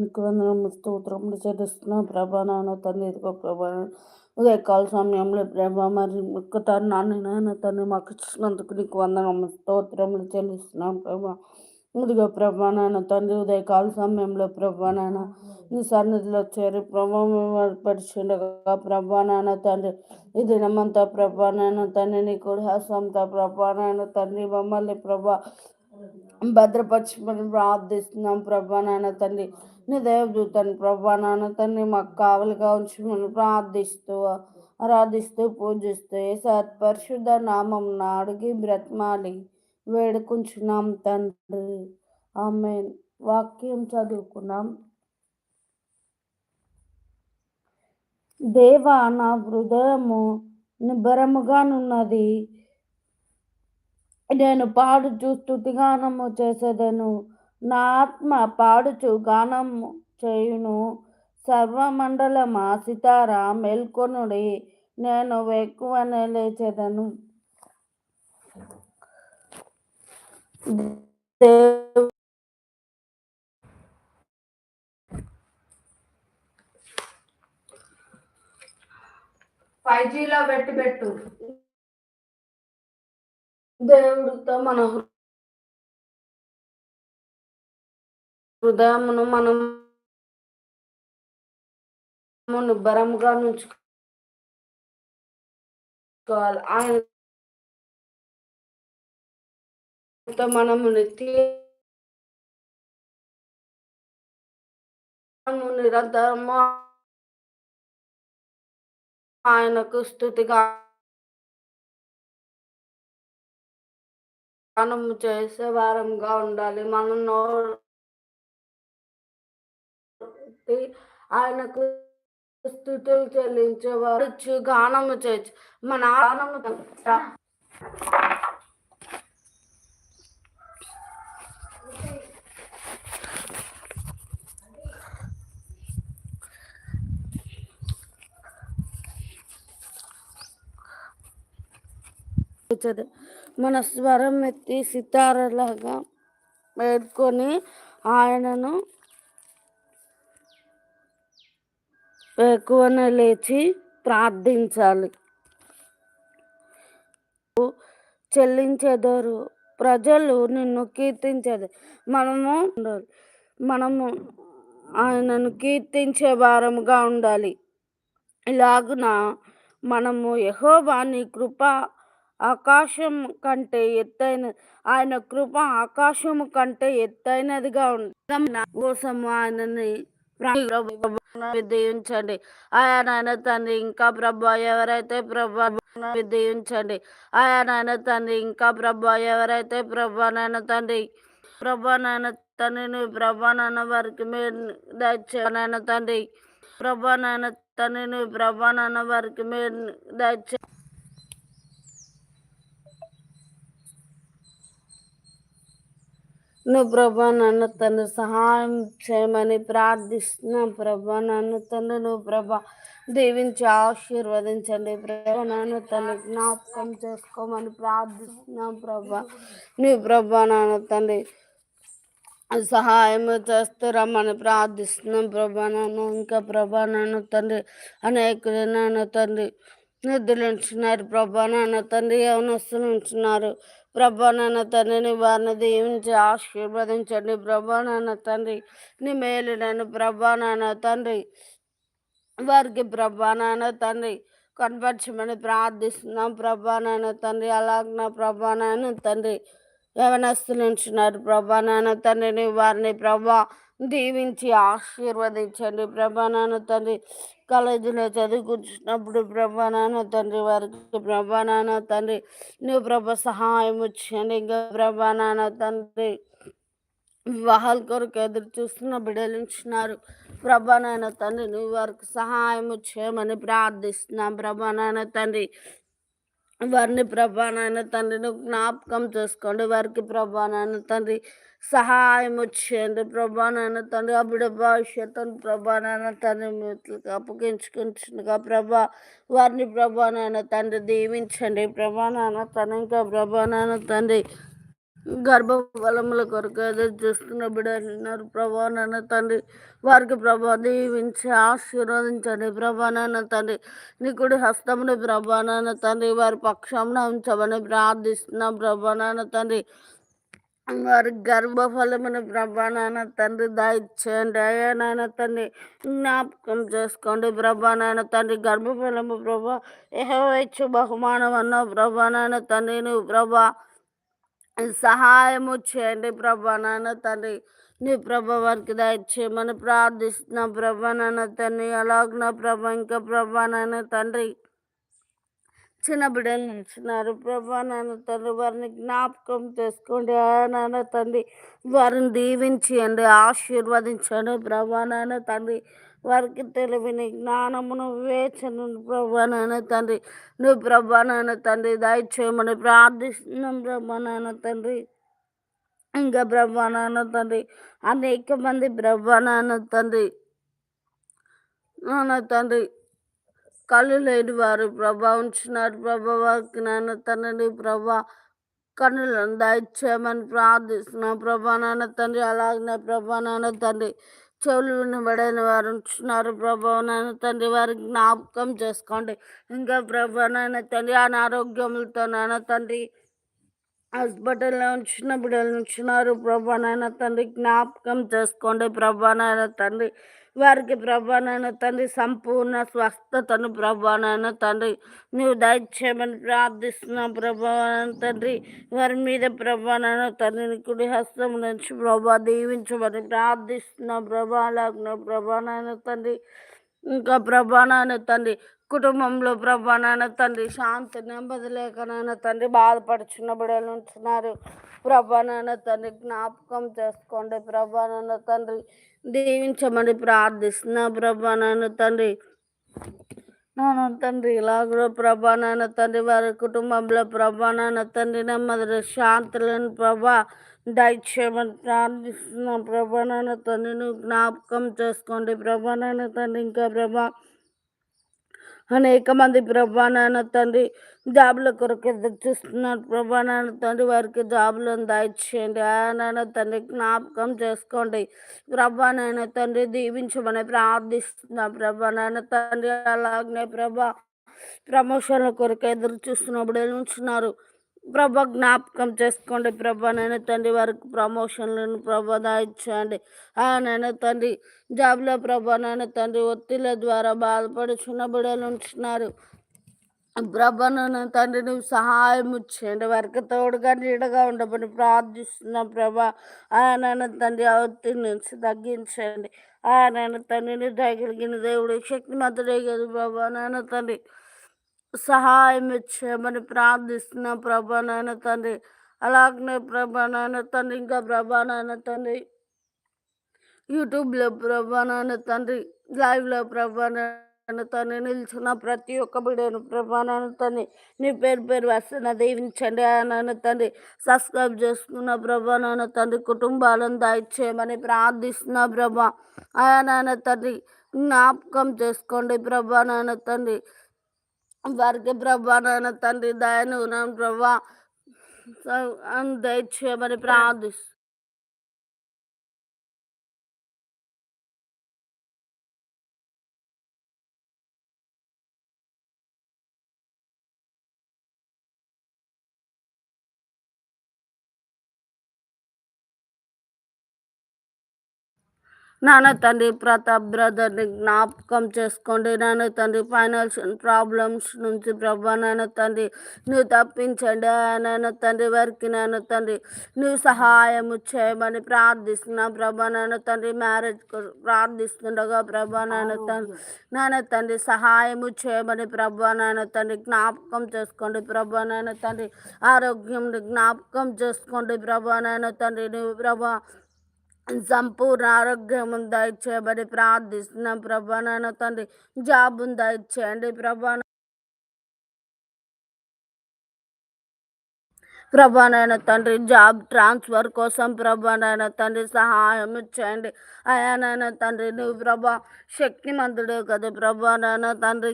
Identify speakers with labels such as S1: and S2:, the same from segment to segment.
S1: నీకు వందనము స్తోత్రములు చెల్లిస్తున్నాం. ప్రభా నాన్న తండ్రి ఇదిగో ప్రభా ఉదయకాల సమయంలో ప్రభా మరి ఒక్క నాన్న నాన్న తండ్రి మాకు ఇచ్చినందుకు నీకు వందనము స్తోత్రములు చెల్లిస్తున్నాం ప్రభా. ఇదిగో ప్రభా నాన్న తండ్రి ఉదయకాల సమయంలో ప్రభా నాన్న నీ సన్నిధిలో చేరి ప్రభా పరిచిండగా ప్రభా నాన్న తండ్రి ఈ దినమంతా ప్రభా నాన్న తండ్రి నీ కూడా ప్రభా నాన్న తండ్రి మమ్మల్ని ప్రభా భద్రపరచమని ప్రార్థిస్తున్నాం ప్రభా నాన్న తండ్రి. నీ దేవదూతని ప్రభా నాన్న తండ్రి మాకు కావలిగా ఉంచమని ప్రార్థిస్తూ ఆరాధిస్తూ పూజిస్తూ ఏ సత్పరిశుద్ధ నామం అడిగి బ్రతమాలి వేడుకుంటున్నాం తండ్రి. ఆమె వాక్యం చదువుకున్నాం. దేవ నా హృదయము నిబ్బరముగానున్నది. నేను పాడు చూస్తూ తిగానము చేసేదను. నా ఆత్మ పాడుచు గానము చేయును. సర్వమండలమా సితార మేల్కొనుడి. నేను ఎక్కువనే లేచేదను ఫైవ్ జీలో పెట్టి పెట్టు. దేవుడితో మన హృదయమును మనం నిబ్బరంగా నుంచుకోవాలి. ఆయన మనము నిత్యము నిరంతరము ఆయనకు స్థుతిగా మనము చేసే వారంగా ఉండాలి. మనం నోరు ఆయనకు స్థుతులు చెల్లించేవారు. గానము చేయొచ్చు మన ఆనము మన స్వరం ఎత్తి సితారలాగా వేడుకొని ఆయనను ఎక్కువనే లేచి ప్రార్థించాలి. చెల్లించేదారు. ప్రజలు నిన్ను కీర్తించేది మనము మనము ఆయనను కీర్తించే వారముగా ఉండాలి. ఇలాగున మనము యహోవాని కృప ఆకాశం కంటే ఎత్తైన ఆయన కృప ఆకాశము కంటే ఎత్తైనదిగా ఉంది కోసము ఆయనని విధించండి ఆయా నాయన తండ్రి ఇంకా ప్రభా ఎవరైతే ప్రభా విధించండి ఆయా నాయన తండ్రి ఇంకా ప్రభా ఎవరైతే ప్రభా నాయన తండ్రి ప్రభా నాయన తండ్రిని ప్రభా నాన్న వారికి మీరు దయచే నాయన తండ్రి ప్రభా నాయన తండ్రిని ప్రభా నాన్న వారికి మీరు దయచే నువ్వు ప్రభా నన్ను తండ్రి సహాయం చేయమని ప్రార్థిస్తున్నాం ప్రభా. నన్ను తండ్రి నువ్వు ప్రభా దీవించి ఆశీర్వదించండి ప్రభా. నన్ను తండ్రి జ్ఞాపకం చేసుకోమని ప్రార్థిస్తున్నాం ప్రభా. నీ ప్రభా నాన్న తండ్రి సహాయం చేస్తారమ్మని ప్రార్థిస్తున్నాం ప్రభా. నన్ను ఇంకా ప్రభా నన్ను తండ్రి అనేక నాన్న తండ్రి నిధులు ఉంటున్నారు ప్రభా. నాన్న తండ్రి యవనస్తులు ఉంటున్నారు ప్రభా నాన్న తండ్రిని వారిని దీవించి ఆశీర్వదించండి. ప్రభా నాన్న తండ్రి నీ మేలు ప్రభా నాన్న తండ్రి వారికి ప్రభా నాన్న తండ్రి కనపరచమని ప్రార్థిస్తున్నాం. ప్రభా నాన్న తండ్రి అలాగ ప్రభా నాన్న తండ్రి యవనస్తులు ఉంటున్నారు ప్రభా నాన్న తండ్రిని వారిని ప్రభా దీవించి ఆశీర్వదించండి. ప్రభానాన్న తండ్రి కాలేజీలో చదువుకుంటున్నప్పుడు ప్రభానాన్న తండ్రి వారికి ప్రభానాన్న తండ్రి నువ్వు ప్రభ సహాయం ఇచ్చండి ఇంకా ప్రభానాన్న తండ్రి వివాహాల కొరకు ఎదురు చూస్తున్న బిడ్డలు ఉంచున్నారు ప్రభా తండ్రి నువ్వు వారికి సహాయం చేయమని ప్రార్థిస్తున్నాం. ప్రభా తండ్రి వారిని ప్రభా తండ్రిని జ్ఞాపకం చేసుకోండి. వారికి ప్రభా తండ్రి సహాయం వచ్చేయండి ప్రభా నాన్న తండ్రి అప్పుడు భవిష్యత్తును ప్రభా నాన్న తండ్రి మీట్లకి అప్పగించుకుంటుండగా ప్రభా వారిని ప్రభా నాన్న తండ్రి దీవించండి. ప్రభా నాన్న తండ్రి ఇంకా ప్రభా నాన్న తండ్రి గర్భఫలముల కొరకు ఎదురు చూస్తున్న బిడ్డలున్నారు ప్రభా నాన్న తండ్రి వారికి ప్రభా దీవించి ఆశీర్వదించండి. ప్రభా నాన్న తండ్రి నీకుడి హస్తముని ప్రభా నాన్న తండ్రి వారి పక్షమున ఉంచమని ప్రార్థిస్తున్నాం. ప్రభా నాన్న తండ్రి వారి గర్భఫలమును ప్రభా నాన్న తండ్రి దయచేయండి అయ్యా నాయన తండ్రి జ్ఞాపకం చేసుకోండి ప్రభా నాయన తండ్రి గర్భఫలము ప్రభా. ఏహోవచ్చు బహుమానం అన్నావు ప్రభా నాయన తండ్రి నువ్వు ప్రభా సహాయము చేయండి ప్రభా నాన్న తండ్రి. నీ ప్రభ వారికి దయచేయమని ప్రార్థిస్తున్నా ప్రభా నాన్న తండ్రి. అలాగ ప్రభ ఇంకా ప్రభా నాయన తండ్రి చిన్న బిడ్డలు నిలిచినారు ప్రభా నాన్న తండ్రి వారిని జ్ఞాపకం చేసుకోండి. ఆ నాన్న తండ్రి వారిని దీవించండి ఆశీర్వదించండి. ప్రభా నాన్న తండ్రి వారికి తెలివిని జ్ఞానమును వేచను ప్రభా నాన్న తండ్రి నువ్వు ప్రభా నాన్న తండ్రి దయచేయమని ప్రార్థిస్తున్నాం. ప్రభా నాన్న తండ్రి ఇంకా బ్రహ్మా నాన్న తండ్రి అనేక మంది బ్రహ్మా నాన్న తండ్రి నాన్న తండ్రి కళ్ళు లేని వారు ప్రభా ఉంచినారు ప్రభా వారికి నాన్న తండ్రి ప్రభా కన్నులను దయచేయమని ప్రార్థిస్తున్నాం ప్రభా నాన్న తండ్రి. అలాగనే ప్రభా నాన్న తండ్రి చెవులు వినబడైన వారు ఉంటున్నారు ప్రభా నాన్న తండ్రి. వారికి జ్ఞాపకం చేసుకోండి. ఇంకా ప్రభా నాన్న తండ్రి అనారోగ్యములతో నాన్న తండ్రి హాస్పిటల్లో ఉంచిన బిడ్డలు ఉంచున్నారు ప్రభా నాయన తండ్రి. జ్ఞాపకం చేసుకోండి ప్రభా నాయన తండ్రి. వారికి ప్రభానైనా తండ్రి సంపూర్ణ స్వస్థతను ప్రభానైనా తండ్రి. నువ్వు దయచేయమని ప్రార్థిస్తున్నాం ప్రభావం తండ్రి. వారి మీద ప్రభానైనా తండ్రిని కుడి హస్తం నుంచి ప్రభా దీవించమని ప్రార్థిస్తున్నాం ప్రభాలాగ్న ప్రభానైనా తండ్రి. ఇంకా ప్రభానాన్ని తండ్రి కుటుంబంలో ప్రభా నాన్న తండ్రి శాంతి నెమ్మది లేక నాన్న తండ్రి బాధపడుచున్న బిడ్డలు ఉంటున్నారు. ప్రభా నాన్న తండ్రి జ్ఞాపకం చేసుకోండి. ప్రభా నాన్న తండ్రి దీవించమని ప్రార్థిస్తున్నా ప్రభా నాన్న తండ్రి. నాన్న తండ్రి ఇలా కూడా ప్రభా నాన్న తండ్రి వారి కుటుంబంలో ప్రభా నాన్న తండ్రి నెమ్మది శాంతులను ప్రభా దయచేయమని ప్రార్థిస్తున్నాం ప్రభా నాన్న తండ్రిని జ్ఞాపకం చేసుకోండి ప్రభా నాన్న తండ్రి. ఇంకా ప్రభా అనేక మంది ప్రభా నాన్న తండ్రి జాబుల కొరకు ఎదురు చూస్తున్నారు ప్రభా. నాన్న తండ్రి వారికి జాబులను దాయిచ్చేయండి. ఆ నాన్న తండ్రి జ్ఞాపకం చేసుకోండి. ప్రభా నాయన తండ్రి దీవించమని ప్రార్థిస్తున్నాం ప్రభా. నాన్న తండ్రి అలాగనే ప్రభా ప్రమోషన్ల కొరకు ఎదురు చూస్తున్నప్పుడు ఉంచున్నారు ప్రభ జ్ఞాపకం చేసుకోండి ప్రభా. నేను తండ్రి వారికి ప్రమోషన్లను ప్రభా దాయించండి ఆయన తండ్రి జాబ్లో ప్రభ. నేను తండ్రి ఒత్తిళ్ళ ద్వారా బాధపడుచున్న బిడలు ఉంటున్నారు ప్రభను తండ్రి నువ్వు సహాయం చేయండి వారికి తోడుగా నీడగా ఉండమని ప్రార్థిస్తున్నాం ప్రభా. ఆయన తండ్రి ఒత్తిడి నుంచి తగ్గించండి. ఆయన తండ్రిని దయగలిగిన దేవుడు శక్తిమంతుడే కదా ప్రభా. నాన్న తండ్రి సహాయం ఇచ్చేయమని ప్రార్థిస్తున్న ప్రభా. నాయన తండ్రి అలాగనే ప్రభా. నాయన తండ్రి ఇంకా ప్రభా నాయన తండ్రి యూట్యూబ్లో ప్రభా. నాయన తండ్రి లైవ్లో ప్రభా. నాయన తను నిల్చున్న ప్రతి ఒక్క బిడ్డను ప్రభా తండ్రి నీ పేరు పేరు వస్తున్న దీవించండి ఆయన తండ్రి సబ్స్క్రైబ్ చేసుకున్న ప్రభాన తండ్రి కుటుంబాలను దాయిచ్చేయమని ప్రార్థిస్తున్న ప్రభా ఆయన తండ్రి జ్ఞాపకం చేసుకోండి ప్రభా తండ్రి. వారికి ప్రభా తండ్రి దయను ప్రభా దయచేయమని ప్రార్థిస్తు నాన్న తండ్రి ప్రతాప్ బ్రదర్ని జ్ఞాపకం చేసుకోండి. నాన్న తండ్రి ఫైనాన్షియల్ ప్రాబ్లమ్స్ నుంచి ప్రభా నాన్న తండ్రి నువ్వు తప్పించండి. నాన్న తండ్రి వారికి నాన్న తండ్రి నువ్వు సహాయము చేయమని ప్రార్థిస్తున్నా ప్రభా. నాన్న తండ్రి మ్యారేజ్ ప్రార్థిస్తుండగా ప్రభా నాన్న తండ్రి నాన్న తండ్రి సహాయము చేయమని ప్రభా నాన్న తండ్రి జ్ఞాపకం చేసుకోండి ప్రభా. నాన్న తండ్రి ఆరోగ్యం జ్ఞాపకం చేసుకోండి ప్రభా. నాన్న తండ్రి నువ్వు ప్రభా సంపూర్ణ ఆరోగ్యం దయచేయబడి ప్రార్థిస్తున్నాం ప్రభా నాన్న తండ్రి జాబును దయచేయండి ప్రభా ప్రభానైన తండ్రి జాబ్ ట్రాన్స్ఫర్ కోసం ప్రభానైన తండ్రి సహాయం ఇచ్చేయండి అయానైనా తండ్రి నువ్వు ప్రభా శక్తిమంతుడే కదా ప్రభానైనా తండ్రి.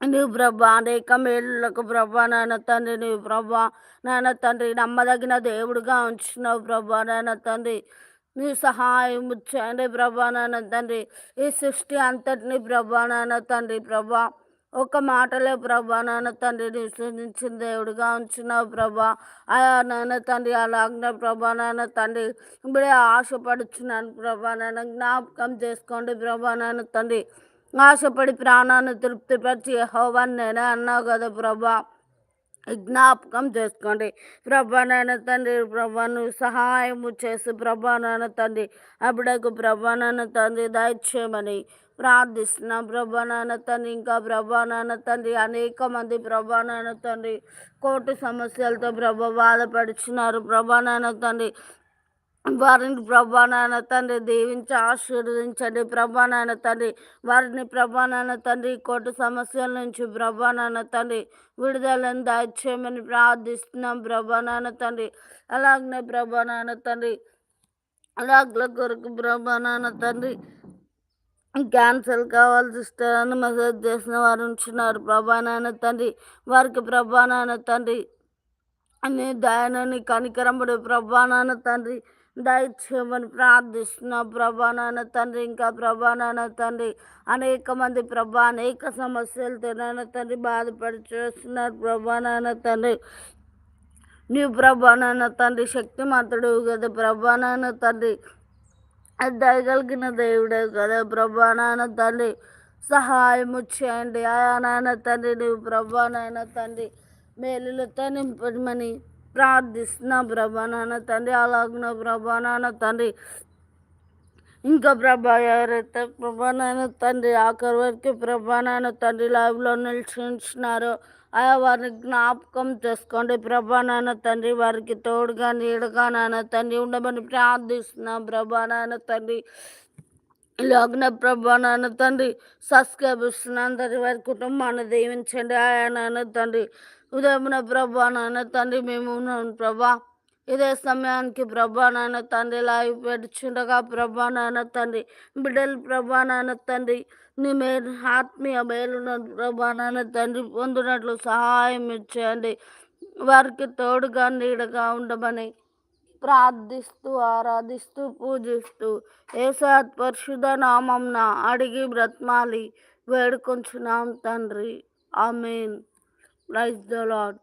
S1: నీవు ప్రభా అనేక మేళ్ళకు ప్రభా నాయన తండ్రి నీవు ప్రభా నాయన తండ్రి నమ్మదగిన దేవుడుగా ఉంచున్నావు ప్రభా నాయన తండ్రి. నీ సహాయం చేయండి ప్రభా నాన్న తండ్రి. ఈ సృష్టి అంతటిని ప్రభా నాన్న తండ్రి ప్రభా. ఒక మాటలే ప్రభా నాన్న తండ్రి నిశ్వసించిన దేవుడిగా ఉంచున్నావు ప్రభా. అయా నాన్న తండ్రి అలాగే ప్రభా నాన్న తండ్రి. ఇప్పుడే ఆశపడుచున్నాను ప్రభా నాన్న జ్ఞాపకం చేసుకోండి ప్రభా నాన్న తండ్రి. ఆశపడి ప్రాణాన్ని తృప్తిపరిచి హోవన్ నేనే అన్నావు కదా ప్రభా. జ్ఞాపకం చేసుకోండి. ప్రభా నాయన తండ్రి ప్రభా నువ్వు సహాయము చేసి ప్రభా నాయన తండ్రి అప్పుడకు ప్రభా నాయన తండ్రి దయచేయమని ప్రార్థిస్తున్నాం. ప్రభా తండ్రి ఇంకా ప్రభా తండ్రి అనేక మంది ప్రభా తండ్రి కోర్టు సమస్యలతో ప్రభా బాధపడుచున్నారు. ప్రభా తండ్రి వారిని ప్రభానాయన తండ్రి దీవించి ఆశీర్వదించండి ప్రభానాయన తండ్రి వారిని ప్రభానాయన తండ్రి కోటి సమస్యల నుంచి ప్రభానాయన తండ్రి విడుదలను దాచేయమని ప్రార్థిస్తున్నాం ప్రభానాయన తండ్రి అలాగనే ప్రభానాయన తండ్రి అలాగ్ల కొరకు ప్రభానాయన తండ్రి క్యాన్సల్ కావాల్సి ఇస్తారని మెసేజ్ చేసిన వారు ఉంచున్నారు ప్రభానాయన తండ్రి వారికి ప్రభానాయన తండ్రి అని దయనని కనికరముడు ప్రభానాయన తండ్రి దయచేయమని ప్రార్థిస్తున్న ప్రభా నాన్న తండ్రి ఇంకా ప్రభా నాన్న తండ్రి అనేక మంది ప్రభా అనేక సమస్యలతో నాన్న తండ్రి బాధపడి చేస్తున్నారు ప్రభా నాన్న తండ్రి. నీ ప్రభా నాన్న తండ్రి శక్తిమంతుడు కదా ప్రభా నాన్న తండ్రి. దయగలిగిన దేవుడే కదా ప్రభా నాన్న తండ్రి. సహాయము చేయండి. ఆయా నాన్న తండ్రి నీవు ప్రభా నాయన తండ్రి. మేలులతో నింపమని ప్రార్థిస్తున్నా ప్రభా నాన్న తండ్రి అలాగిన ప్రభా నాన్న తండ్రి. ఇంకా ప్రభా ఎవరైతే ప్రభా నాన్న తండ్రి ఆఖరి వరకు ప్రభా నాన్న తండ్రి లైవ్లో నిలిచించినారో అయా వారిని జ్ఞాపకం చేసుకోండి. ప్రభా నాన్న తండ్రి వారికి తోడుగా నీడగా నాన్న తండ్రి ఉండమని ప్రార్థిస్తున్నాం ప్రభా నాన్న తండ్రి. లగ్న ప్రభా నాన్న తండ్రి సబ్స్క్రైబ్ ఇస్తున్న అందరి వారి కుటుంబాన్ని దీవించండి. ఆయా నాన్న తండ్రి ఉదయమున ప్రభా నాయన తండ్రి మేము ఉన్నాం ప్రభా. ఇదే సమయానికి ప్రభా నాయన తండ్రి లైవ్ పెడుచుండగా ప్రభా నాయన తండ్రి బిడ్డలు ప్రభా నాయన తండ్రి నీ మేలు ఆత్మీయ మేలున ప్రభా నాయన తండ్రి పొందినట్లు సహాయం ఇచ్చేయండి. వారికి తోడుగా నీడగా ఉండమని ప్రార్థిస్తూ ఆరాధిస్తూ పూజిస్తూ ఏసాత్ పరిశుధ నామంన అడిగి బ్రత్మాలి. వేడుకొంచున్నాం తండ్రి. ఆమెన్. Praise the Lord.